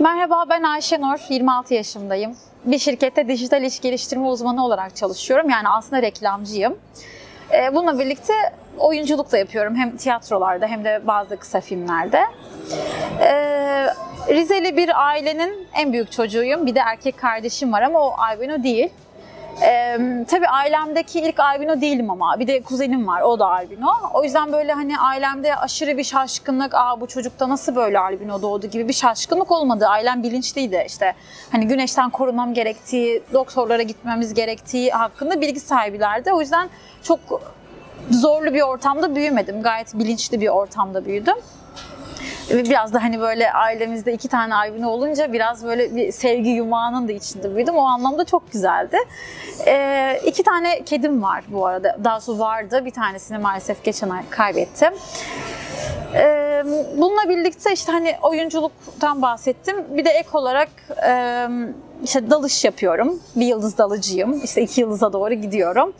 Merhaba ben Ayşenur, 26 yaşındayım. Bir şirkette dijital iş geliştirme uzmanı olarak çalışıyorum. Yani aslında reklamcıyım. Ee, Bununla birlikte oyunculuk da yapıyorum. Hem tiyatrolarda hem de bazı kısa filmlerde. Ee, Rizeli bir ailenin en büyük çocuğuyum. Bir de erkek kardeşim var ama o albino değil. Ee, tabii ailemdeki ilk albino değilim ama bir de kuzenim var o da albino. O yüzden böyle hani ailemde aşırı bir şaşkınlık, aa bu çocukta nasıl böyle albino doğdu gibi bir şaşkınlık olmadı. Ailem bilinçliydi işte hani güneşten korunmam gerektiği, doktorlara gitmemiz gerektiği hakkında bilgi sahibilerdi. O yüzden çok zorlu bir ortamda büyümedim. Gayet bilinçli bir ortamda büyüdüm. Biraz da hani böyle ailemizde iki tane albino olunca biraz böyle bir sevgi yumağının da içinde büyüdüm. O anlamda çok güzeldi. Ee, iki tane kedim var bu arada. Daha doğrusu vardı. Bir tanesini maalesef geçen ay kaybettim. Ee, bununla birlikte işte hani oyunculuktan bahsettim. Bir de ek olarak e, işte dalış yapıyorum. Bir yıldız dalıcıyım. İşte iki yıldıza doğru gidiyorum.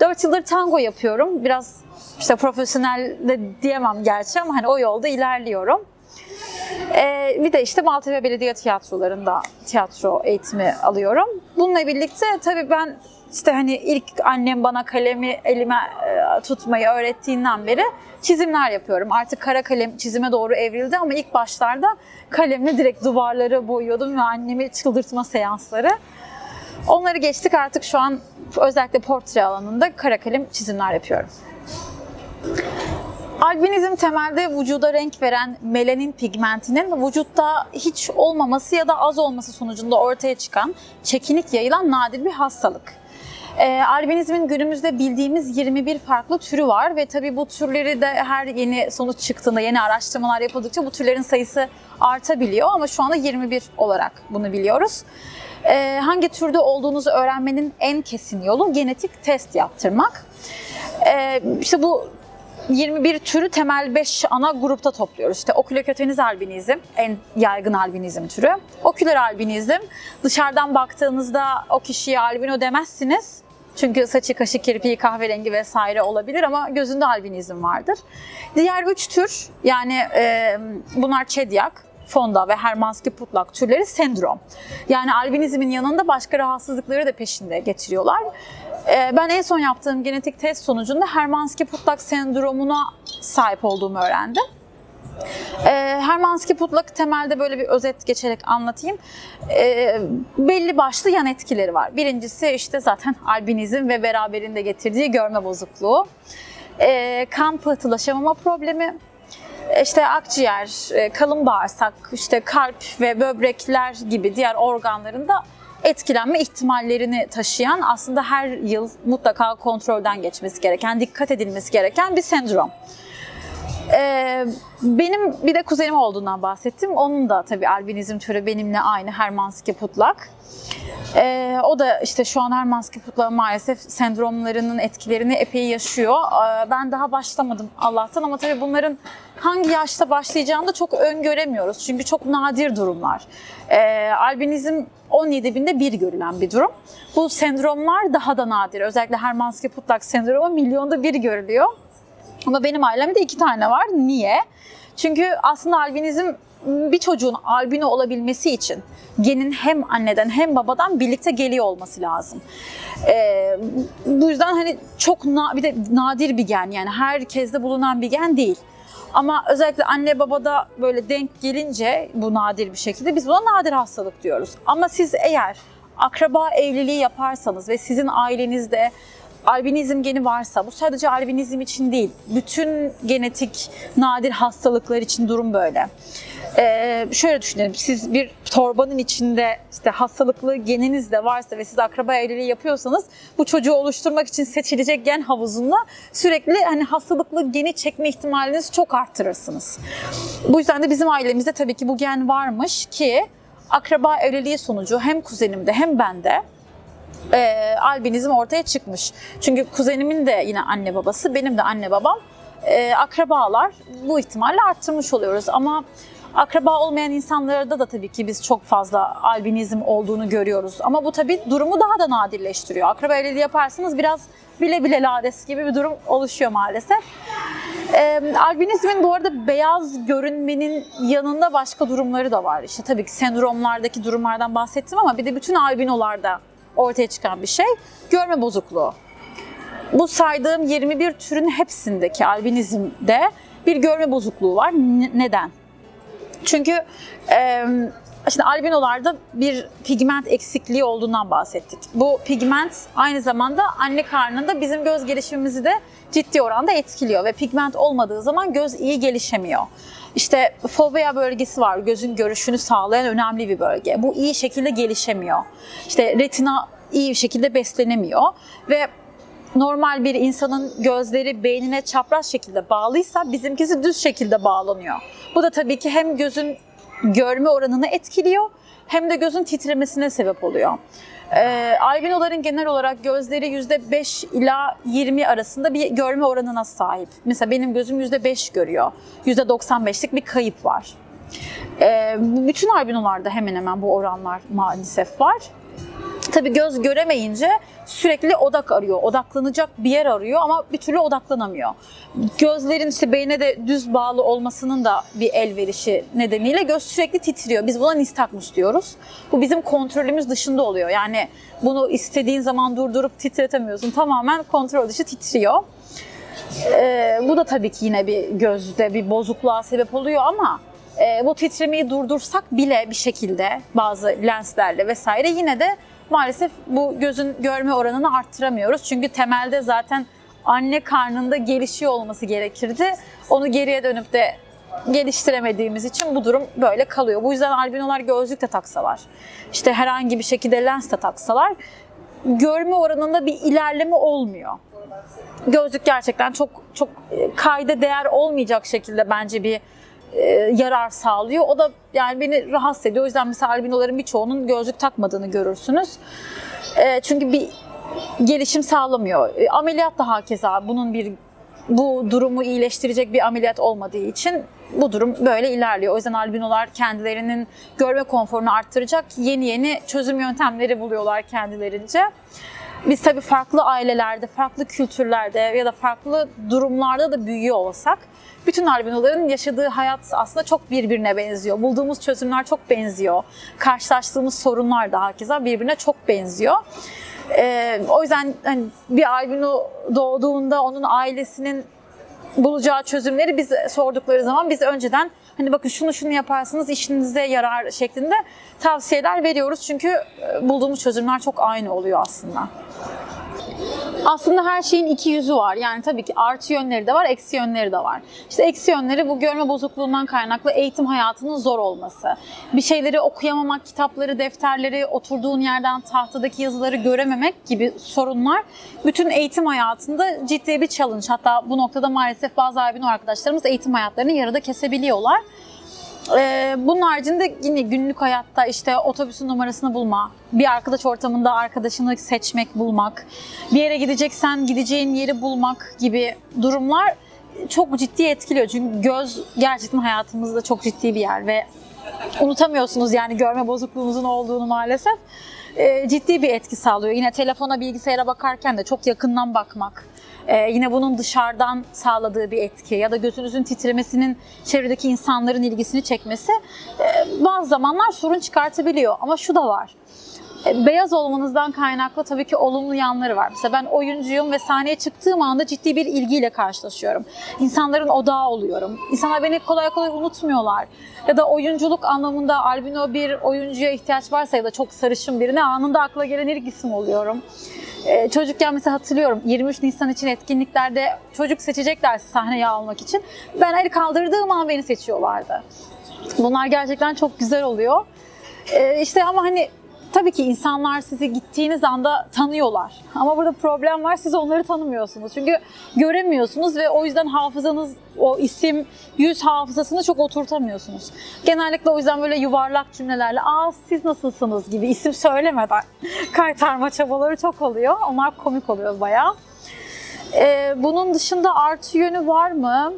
Dört yıldır tango yapıyorum. Biraz işte profesyonel de diyemem gerçi ama hani o yolda ilerliyorum. Ee, bir de işte Maltepe Belediye Tiyatroları'nda tiyatro eğitimi alıyorum. Bununla birlikte tabii ben işte hani ilk annem bana kalemi elime e, tutmayı öğrettiğinden beri çizimler yapıyorum. Artık kara kalem çizime doğru evrildi ama ilk başlarda kalemle direkt duvarları boyuyordum ve annemi çıldırtma seansları. Onları geçtik artık şu an özellikle portre alanında kara kalem çizimler yapıyorum. Albinizm temelde vücuda renk veren melanin pigmentinin vücutta hiç olmaması ya da az olması sonucunda ortaya çıkan çekinik yayılan nadir bir hastalık. Ee, albinizmin günümüzde bildiğimiz 21 farklı türü var ve tabii bu türleri de her yeni sonuç çıktığında, yeni araştırmalar yapıldıkça bu türlerin sayısı artabiliyor ama şu anda 21 olarak bunu biliyoruz. Ee, hangi türde olduğunuzu öğrenmenin en kesin yolu genetik test yaptırmak. Ee, işte bu 21 türü temel 5 ana grupta topluyoruz. İşte okülokoteniz albinizm en yaygın albinizm türü. Oküler albinizm dışarıdan baktığınızda o kişiye albino demezsiniz. Çünkü saçı, kaşı, kirpiği kahverengi vesaire olabilir ama gözünde albinizm vardır. Diğer üç tür yani e, bunlar çedyak, fonda ve Hermansky putlak türleri sendrom. Yani albinizmin yanında başka rahatsızlıkları da peşinde getiriyorlar. Ee, Ben en son yaptığım genetik test sonucunda Hermansky putlak sendromuna sahip olduğumu öğrendim. Ee, Hermansky putlak temelde böyle bir özet geçerek anlatayım. Ee, belli başlı yan etkileri var. Birincisi işte zaten albinizm ve beraberinde getirdiği görme bozukluğu. Ee, kan pıhtılaşamama problemi, işte akciğer, e, kalın bağırsak, işte kalp ve böbrekler gibi diğer organlarında etkilenme ihtimallerini taşıyan aslında her yıl mutlaka kontrolden geçmesi gereken, dikkat edilmesi gereken bir sendrom. Ee, benim bir de kuzenim olduğundan bahsettim. Onun da tabii albinizm türü benimle aynı Hermansky putlak. Ee, o da işte şu an Hermansky putlak maalesef sendromlarının etkilerini epey yaşıyor. Ee, ben daha başlamadım Allah'tan ama tabii bunların hangi yaşta başlayacağını da çok öngöremiyoruz. Çünkü çok nadir durumlar. Ee, albinizm 17 binde bir görülen bir durum. Bu sendromlar daha da nadir. Özellikle Hermansky putlak sendromu milyonda bir görülüyor. Ama benim ailemde iki tane var. Niye? Çünkü aslında albinizm bir çocuğun albino olabilmesi için genin hem anneden hem babadan birlikte geliyor olması lazım. Ee, bu yüzden hani çok na- bir de nadir bir gen yani herkeste bulunan bir gen değil. Ama özellikle anne babada böyle denk gelince bu nadir bir şekilde biz buna nadir hastalık diyoruz. Ama siz eğer akraba evliliği yaparsanız ve sizin ailenizde albinizm geni varsa bu sadece albinizm için değil, bütün genetik nadir hastalıklar için durum böyle. Ee, şöyle düşünelim, siz bir torbanın içinde işte hastalıklı geniniz de varsa ve siz akraba evliliği yapıyorsanız bu çocuğu oluşturmak için seçilecek gen havuzunda sürekli hani hastalıklı geni çekme ihtimalinizi çok arttırırsınız. Bu yüzden de bizim ailemizde tabii ki bu gen varmış ki akraba evliliği sonucu hem kuzenimde hem bende e, albinizm ortaya çıkmış. Çünkü kuzenimin de yine anne babası, benim de anne babam e, akrabalar. Bu ihtimalle arttırmış oluyoruz ama akraba olmayan insanlarda da tabii ki biz çok fazla albinizm olduğunu görüyoruz. Ama bu tabii durumu daha da nadirleştiriyor. Akraba evliliği yaparsanız biraz bile bile lades gibi bir durum oluşuyor maalesef. Ee, albinizmin bu arada beyaz görünmenin yanında başka durumları da var. İşte tabii ki sendromlardaki durumlardan bahsettim ama bir de bütün albinolarda ortaya çıkan bir şey görme bozukluğu. Bu saydığım 21 türün hepsindeki albinizmde bir görme bozukluğu var. N- neden? Çünkü e, şimdi albinolarda bir pigment eksikliği olduğundan bahsettik. Bu pigment aynı zamanda anne karnında bizim göz gelişimimizi de ciddi oranda etkiliyor ve pigment olmadığı zaman göz iyi gelişemiyor. İşte fovea bölgesi var, gözün görüşünü sağlayan önemli bir bölge. Bu iyi şekilde gelişemiyor. İşte retina iyi bir şekilde beslenemiyor ve normal bir insanın gözleri beynine çapraz şekilde bağlıysa bizimkisi düz şekilde bağlanıyor. Bu da tabii ki hem gözün görme oranını etkiliyor hem de gözün titremesine sebep oluyor. Ee, albinoların genel olarak gözleri %5 ila 20 arasında bir görme oranına sahip. Mesela benim gözüm %5 görüyor. %95'lik bir kayıp var. Ee, bütün albinolarda hemen hemen bu oranlar maalesef var. Tabii göz göremeyince sürekli odak arıyor, odaklanacak bir yer arıyor ama bir türlü odaklanamıyor. Gözlerin işte beyne de düz bağlı olmasının da bir elverişi nedeniyle göz sürekli titriyor. Biz buna nistagmus diyoruz. Bu bizim kontrolümüz dışında oluyor. Yani bunu istediğin zaman durdurup titretemiyorsun. Tamamen kontrol dışı titriyor. Ee, bu da tabii ki yine bir gözde bir bozukluğa sebep oluyor ama e, bu titremeyi durdursak bile bir şekilde bazı lenslerle vesaire yine de maalesef bu gözün görme oranını arttıramıyoruz. Çünkü temelde zaten anne karnında gelişiyor olması gerekirdi. Onu geriye dönüp de geliştiremediğimiz için bu durum böyle kalıyor. Bu yüzden albinolar gözlük de taksalar, işte herhangi bir şekilde lens de taksalar görme oranında bir ilerleme olmuyor gözlük gerçekten çok çok e, kayda değer olmayacak şekilde bence bir yarar sağlıyor. O da yani beni rahatsız ediyor. O yüzden mesela albinoların birçoğunun gözlük takmadığını görürsünüz. E, çünkü bir gelişim sağlamıyor. E, ameliyat da hakeza bunun bir bu durumu iyileştirecek bir ameliyat olmadığı için bu durum böyle ilerliyor. O yüzden albinolar kendilerinin görme konforunu arttıracak yeni yeni çözüm yöntemleri buluyorlar kendilerince. Biz tabii farklı ailelerde, farklı kültürlerde ya da farklı durumlarda da büyüyor olsak bütün albinoların yaşadığı hayat aslında çok birbirine benziyor. Bulduğumuz çözümler çok benziyor. Karşılaştığımız sorunlar da hakeza birbirine çok benziyor. Ee, o yüzden hani bir albino doğduğunda onun ailesinin bulacağı çözümleri biz sordukları zaman biz önceden hani bakın şunu şunu yaparsınız işinize yarar şeklinde tavsiyeler veriyoruz. Çünkü e, bulduğumuz çözümler çok aynı oluyor aslında. Aslında her şeyin iki yüzü var. Yani tabii ki artı yönleri de var, eksi yönleri de var. İşte eksi yönleri bu görme bozukluğundan kaynaklı eğitim hayatının zor olması. Bir şeyleri okuyamamak, kitapları, defterleri, oturduğun yerden tahtadaki yazıları görememek gibi sorunlar bütün eğitim hayatında ciddi bir challenge. Hatta bu noktada maalesef bazı albino arkadaşlarımız eğitim hayatlarını yarıda kesebiliyorlar. Ee, bunun haricinde yine günlük hayatta işte otobüsün numarasını bulma, bir arkadaş ortamında arkadaşını seçmek, bulmak, bir yere gideceksen gideceğin yeri bulmak gibi durumlar çok ciddi etkiliyor. Çünkü göz gerçekten hayatımızda çok ciddi bir yer ve unutamıyorsunuz yani görme bozukluğunuzun olduğunu maalesef. Ee, ciddi bir etki sağlıyor. Yine telefona, bilgisayara bakarken de çok yakından bakmak. Ee, yine bunun dışarıdan sağladığı bir etki ya da gözünüzün titremesinin çevredeki insanların ilgisini çekmesi e, bazı zamanlar sorun çıkartabiliyor. Ama şu da var. E, Beyaz olmanızdan kaynaklı tabii ki olumlu yanları var. Mesela ben oyuncuyum ve sahneye çıktığım anda ciddi bir ilgiyle karşılaşıyorum. İnsanların odağı oluyorum. İnsanlar beni kolay kolay unutmuyorlar. Ya da oyunculuk anlamında albino bir oyuncuya ihtiyaç varsa ya da çok sarışın birine anında akla gelen ilk isim oluyorum. Ee, çocukken mesela hatırlıyorum 23 Nisan için etkinliklerde çocuk seçecekler sahneye almak için. Ben el kaldırdığım an beni seçiyorlardı. Bunlar gerçekten çok güzel oluyor. Ee, işte ama hani tabii ki insanlar sizi gittiğiniz anda tanıyorlar. Ama burada problem var siz onları tanımıyorsunuz. Çünkü göremiyorsunuz ve o yüzden hafızanız o isim, yüz hafızasını çok oturtamıyorsunuz. Genellikle o yüzden böyle yuvarlak cümlelerle aa siz nasılsınız gibi isim söylemeden kaytarma çabaları çok oluyor. Onlar komik oluyor bayağı. Ee, bunun dışında artı yönü var mı?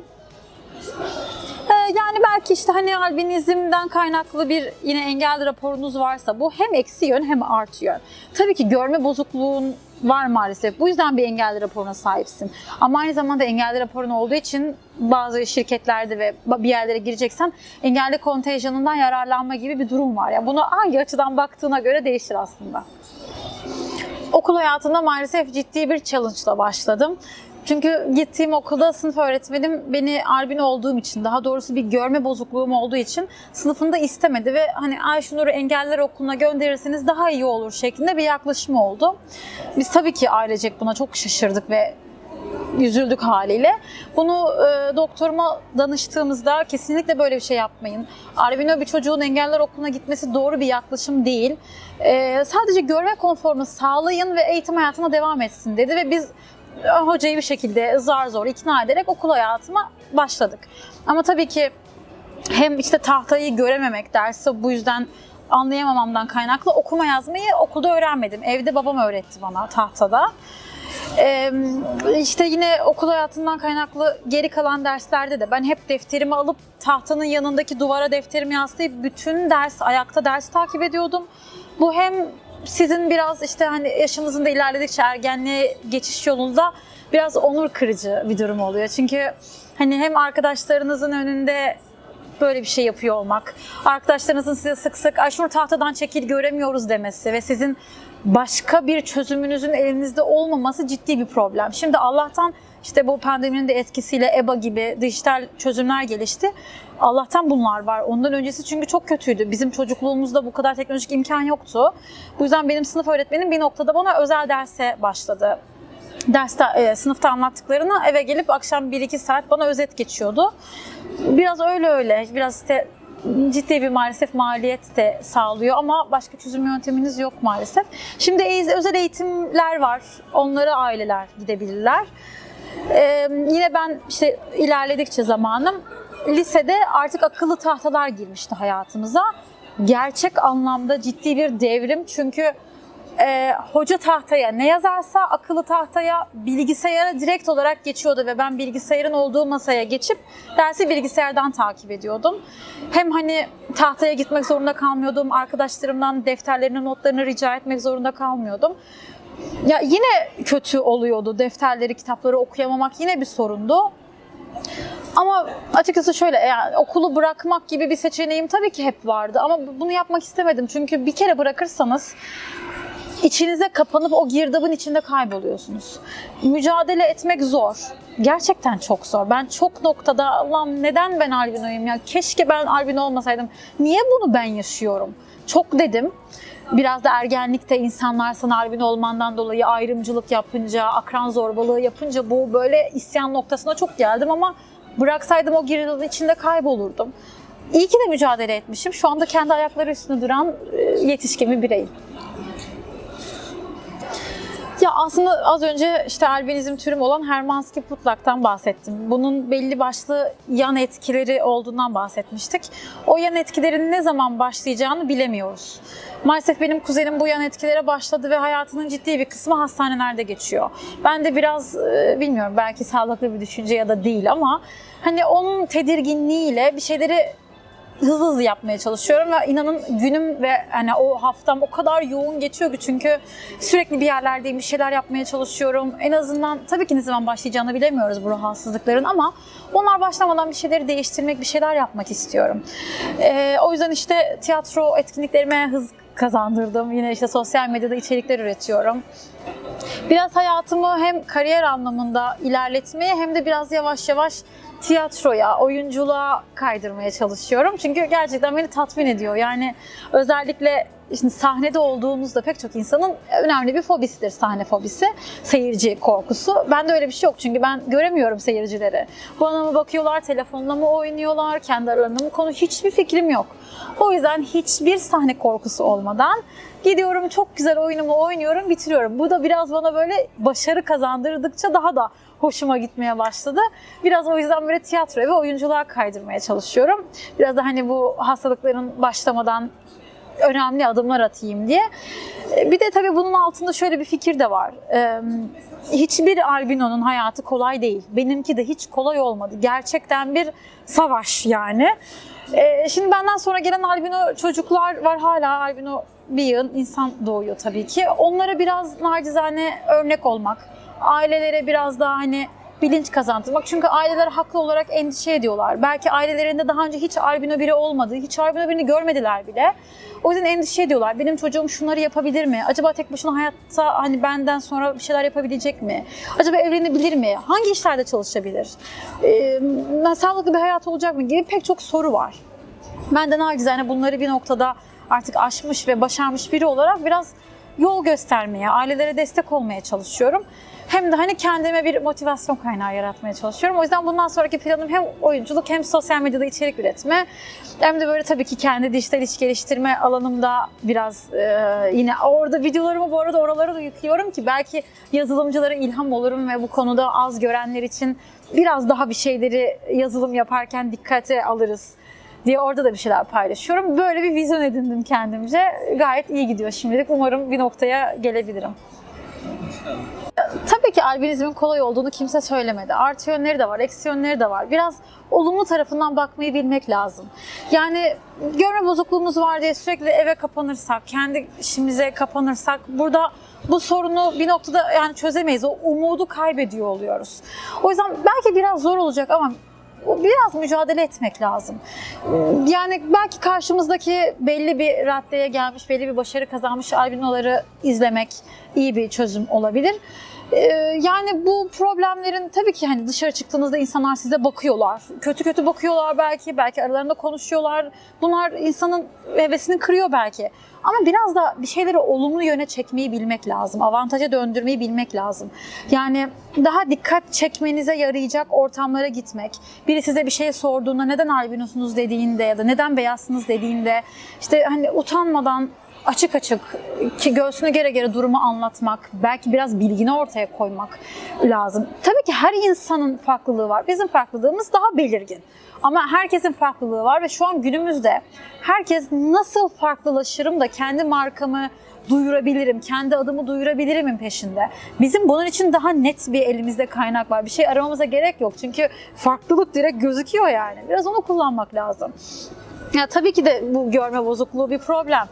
Ee, yani belki işte hani albinizmden kaynaklı bir yine engel raporunuz varsa bu hem eksi yön hem artı yön. Tabii ki görme bozukluğun var maalesef. Bu yüzden bir engelli raporuna sahipsin. Ama aynı zamanda engelli raporun olduğu için bazı şirketlerde ve bir yerlere gireceksen engelli kontenjanından yararlanma gibi bir durum var. Yani bunu hangi açıdan baktığına göre değişir aslında. Okul hayatında maalesef ciddi bir challenge ile başladım. Çünkü gittiğim okulda sınıf öğretmenim beni albino olduğum için, daha doğrusu bir görme bozukluğum olduğu için sınıfında istemedi ve hani Ayşenur'u engeller okuluna gönderirseniz daha iyi olur şeklinde bir yaklaşım oldu. Biz tabii ki ailecek buna çok şaşırdık ve üzüldük haliyle. Bunu e, doktoruma danıştığımızda kesinlikle böyle bir şey yapmayın. Albino bir çocuğun engeller okuluna gitmesi doğru bir yaklaşım değil. E, sadece görme konforunu sağlayın ve eğitim hayatına devam etsin dedi ve biz hocayı bir şekilde zar zor ikna ederek okul hayatıma başladık. Ama tabii ki hem işte tahtayı görememek dersi bu yüzden anlayamamamdan kaynaklı okuma yazmayı okulda öğrenmedim. Evde babam öğretti bana tahtada. Ee, işte yine okul hayatından kaynaklı geri kalan derslerde de ben hep defterimi alıp tahtanın yanındaki duvara defterimi yaslayıp bütün ders ayakta ders takip ediyordum. Bu hem sizin biraz işte hani yaşınızın da ilerledikçe ergenliğe geçiş yolunda biraz onur kırıcı bir durum oluyor. Çünkü hani hem arkadaşlarınızın önünde böyle bir şey yapıyor olmak, arkadaşlarınızın size sık sık ay şunu tahtadan çekil göremiyoruz demesi ve sizin başka bir çözümünüzün elinizde olmaması ciddi bir problem. Şimdi Allah'tan işte bu pandeminin de etkisiyle EBA gibi dijital çözümler gelişti. Allah'tan bunlar var. Ondan öncesi çünkü çok kötüydü. Bizim çocukluğumuzda bu kadar teknolojik imkan yoktu. Bu yüzden benim sınıf öğretmenim bir noktada bana özel derse başladı derste e, sınıfta anlattıklarını eve gelip akşam 1-2 saat bana özet geçiyordu. Biraz öyle öyle, biraz işte ciddi bir maalesef maliyet de sağlıyor ama başka çözüm yönteminiz yok maalesef. Şimdi e- özel eğitimler var. Onlara aileler gidebilirler. Ee, yine ben işte ilerledikçe zamanım lisede artık akıllı tahtalar girmişti hayatımıza. Gerçek anlamda ciddi bir devrim çünkü e, hoca tahtaya ne yazarsa akıllı tahtaya bilgisayara direkt olarak geçiyordu ve ben bilgisayarın olduğu masaya geçip dersi bilgisayardan takip ediyordum. Hem hani tahtaya gitmek zorunda kalmıyordum, arkadaşlarımdan defterlerini, notlarını rica etmek zorunda kalmıyordum. Ya yine kötü oluyordu defterleri, kitapları okuyamamak yine bir sorundu. Ama açıkçası şöyle yani okulu bırakmak gibi bir seçeneğim tabii ki hep vardı ama bunu yapmak istemedim. Çünkü bir kere bırakırsanız içinize kapanıp o girdabın içinde kayboluyorsunuz. Mücadele etmek zor. Gerçekten çok zor. Ben çok noktada Allah'ım neden ben albinoyum ya? Keşke ben albino olmasaydım. Niye bunu ben yaşıyorum? Çok dedim. Biraz da ergenlikte insanlar sana albino olmandan dolayı ayrımcılık yapınca, akran zorbalığı yapınca bu böyle isyan noktasına çok geldim ama bıraksaydım o girdabın içinde kaybolurdum. İyi ki de mücadele etmişim. Şu anda kendi ayakları üstünde duran e, yetişkin bir bireyim. Ya aslında az önce işte albinizm türüm olan Hermansky Putlak'tan bahsettim. Bunun belli başlı yan etkileri olduğundan bahsetmiştik. O yan etkilerin ne zaman başlayacağını bilemiyoruz. Maalesef benim kuzenim bu yan etkilere başladı ve hayatının ciddi bir kısmı hastanelerde geçiyor. Ben de biraz e, bilmiyorum belki sağlıklı bir düşünce ya da değil ama hani onun tedirginliğiyle bir şeyleri hızlı hızlı yapmaya çalışıyorum ve inanın günüm ve hani o haftam o kadar yoğun geçiyor ki çünkü sürekli bir yerlerdeyim, bir şeyler yapmaya çalışıyorum. En azından tabii ki ne zaman başlayacağını bilemiyoruz bu rahatsızlıkların ama onlar başlamadan bir şeyleri değiştirmek, bir şeyler yapmak istiyorum. Ee, o yüzden işte tiyatro etkinliklerime hız kazandırdım. Yine işte sosyal medyada içerikler üretiyorum. Biraz hayatımı hem kariyer anlamında ilerletmeye hem de biraz yavaş yavaş tiyatroya, oyunculuğa kaydırmaya çalışıyorum. Çünkü gerçekten beni tatmin ediyor. Yani özellikle Şimdi sahnede olduğunuzda pek çok insanın önemli bir fobisidir sahne fobisi. Seyirci korkusu. Bende öyle bir şey yok çünkü ben göremiyorum seyircileri. Bana mı bakıyorlar, telefonla mı oynuyorlar, kendi aralarında mı konu hiçbir fikrim yok. O yüzden hiçbir sahne korkusu olmadan gidiyorum çok güzel oyunumu oynuyorum, bitiriyorum. Bu da biraz bana böyle başarı kazandırdıkça daha da hoşuma gitmeye başladı. Biraz o yüzden böyle tiyatroya ve oyunculuğa kaydırmaya çalışıyorum. Biraz da hani bu hastalıkların başlamadan önemli adımlar atayım diye. E, Bir de tabii bunun altında şöyle bir fikir de var. E, Hiçbir albinonun hayatı kolay değil. Benimki de hiç kolay olmadı. Gerçekten bir savaş yani. E, Şimdi benden sonra gelen albino çocuklar var hala albino bir yığın insan doğuyor tabii ki. Onlara biraz nacizane örnek olmak, ailelere biraz daha hani bilinç kazandırmak. Çünkü aileler haklı olarak endişe ediyorlar. Belki ailelerinde daha önce hiç albino biri olmadı, hiç albino birini görmediler bile. O yüzden endişe ediyorlar. Benim çocuğum şunları yapabilir mi? Acaba tek başına hayatta hani benden sonra bir şeyler yapabilecek mi? Acaba evlenebilir mi? Hangi işlerde çalışabilir? Ee, sağlıklı bir hayat olacak mı? Gibi pek çok soru var. Ben de nacizane bunları bir noktada artık aşmış ve başarmış biri olarak biraz yol göstermeye, ailelere destek olmaya çalışıyorum. Hem de hani kendime bir motivasyon kaynağı yaratmaya çalışıyorum. O yüzden bundan sonraki planım hem oyunculuk hem sosyal medyada içerik üretme. Hem de böyle tabii ki kendi dijital iş geliştirme alanımda biraz e, yine orada videolarımı bu arada oralara da yüklüyorum ki belki yazılımcılara ilham olurum ve bu konuda az görenler için biraz daha bir şeyleri yazılım yaparken dikkate alırız diye orada da bir şeyler paylaşıyorum. Böyle bir vizyon edindim kendimce. Gayet iyi gidiyor şimdilik. Umarım bir noktaya gelebilirim. Tabii ki albinizmin kolay olduğunu kimse söylemedi. Artı yönleri de var, eksi yönleri de var. Biraz olumlu tarafından bakmayı bilmek lazım. Yani görme bozukluğumuz var diye sürekli eve kapanırsak, kendi işimize kapanırsak burada bu sorunu bir noktada yani çözemeyiz. O umudu kaybediyor oluyoruz. O yüzden belki biraz zor olacak ama biraz mücadele etmek lazım. Yani belki karşımızdaki belli bir raddeye gelmiş, belli bir başarı kazanmış albinoları izlemek iyi bir çözüm olabilir. Ee, Yani bu problemlerin tabii ki hani dışarı çıktığınızda insanlar size bakıyorlar. Kötü kötü bakıyorlar belki, belki aralarında konuşuyorlar. Bunlar insanın hevesini kırıyor belki. Ama biraz da bir şeyleri olumlu yöne çekmeyi bilmek lazım. Avantaja döndürmeyi bilmek lazım. Yani daha dikkat çekmenize yarayacak ortamlara gitmek. Biri size bir şey sorduğunda neden albinosunuz dediğinde ya da neden beyazsınız dediğinde işte hani utanmadan açık açık ki göğsünü gere gere durumu anlatmak, belki biraz bilgini ortaya koymak lazım. Tabii ki her insanın farklılığı var. Bizim farklılığımız daha belirgin. Ama herkesin farklılığı var ve şu an günümüzde herkes nasıl farklılaşırım da kendi markamı duyurabilirim, kendi adımı duyurabilirimin peşinde. Bizim bunun için daha net bir elimizde kaynak var. Bir şey aramamıza gerek yok. Çünkü farklılık direkt gözüküyor yani. Biraz onu kullanmak lazım. Ya tabii ki de bu görme bozukluğu bir problem.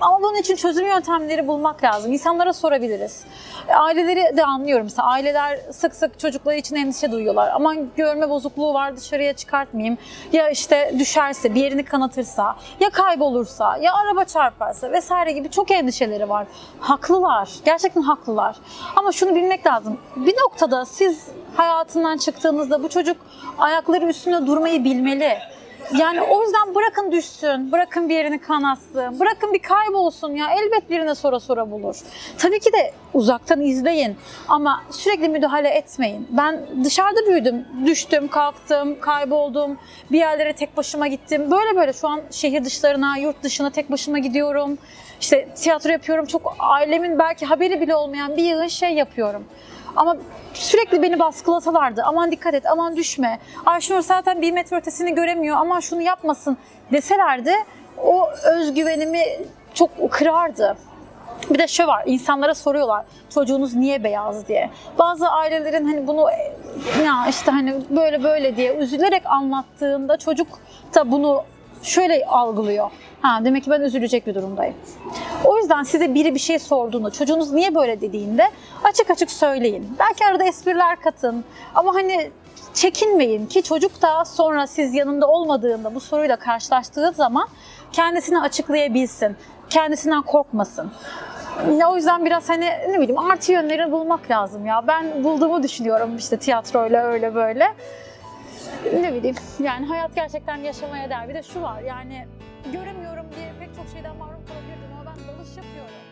Ama bunun için çözüm yöntemleri bulmak lazım. İnsanlara sorabiliriz. Aileleri de anlıyorum. Mesela aileler sık sık çocukları için endişe duyuyorlar. Aman görme bozukluğu var dışarıya çıkartmayayım. Ya işte düşerse, bir yerini kanatırsa, ya kaybolursa, ya araba çarparsa vesaire gibi çok endişeleri var. Haklılar. Gerçekten haklılar. Ama şunu bilmek lazım. Bir noktada siz hayatından çıktığınızda bu çocuk ayakları üstünde durmayı bilmeli. Yani o yüzden bırakın düşsün, bırakın bir yerini kanatsın, bırakın bir kaybolsun ya elbet birine sonra sonra bulur. Tabii ki de uzaktan izleyin ama sürekli müdahale etmeyin. Ben dışarıda büyüdüm, düştüm, kalktım, kayboldum, bir yerlere tek başıma gittim. Böyle böyle şu an şehir dışlarına, yurt dışına tek başıma gidiyorum. İşte tiyatro yapıyorum, çok ailemin belki haberi bile olmayan bir yığın şey yapıyorum. Ama sürekli beni baskılasalardı. Aman dikkat et, aman düşme. Ayşenur zaten bir metre ötesini göremiyor. Aman şunu yapmasın deselerdi o özgüvenimi çok kırardı. Bir de şu var, insanlara soruyorlar çocuğunuz niye beyaz diye. Bazı ailelerin hani bunu ya işte hani böyle böyle diye üzülerek anlattığında çocuk da bunu şöyle algılıyor. Ha demek ki ben üzülecek bir durumdayım. O yüzden size biri bir şey sorduğunda, çocuğunuz niye böyle dediğinde açık açık söyleyin. Belki arada espriler katın ama hani çekinmeyin ki çocuk da sonra siz yanında olmadığında bu soruyla karşılaştığı zaman kendisini açıklayabilsin. Kendisinden korkmasın. Ya o yüzden biraz hani ne bileyim artı yönlerini bulmak lazım ya. Ben bulduğumu düşünüyorum işte tiyatroyla öyle böyle. Ne bileyim yani hayat gerçekten yaşamaya değer. Bir de şu var yani göremiyorum diye pek çok şeyden mahrum kalabilirdim ama ben dalış yapıyorum.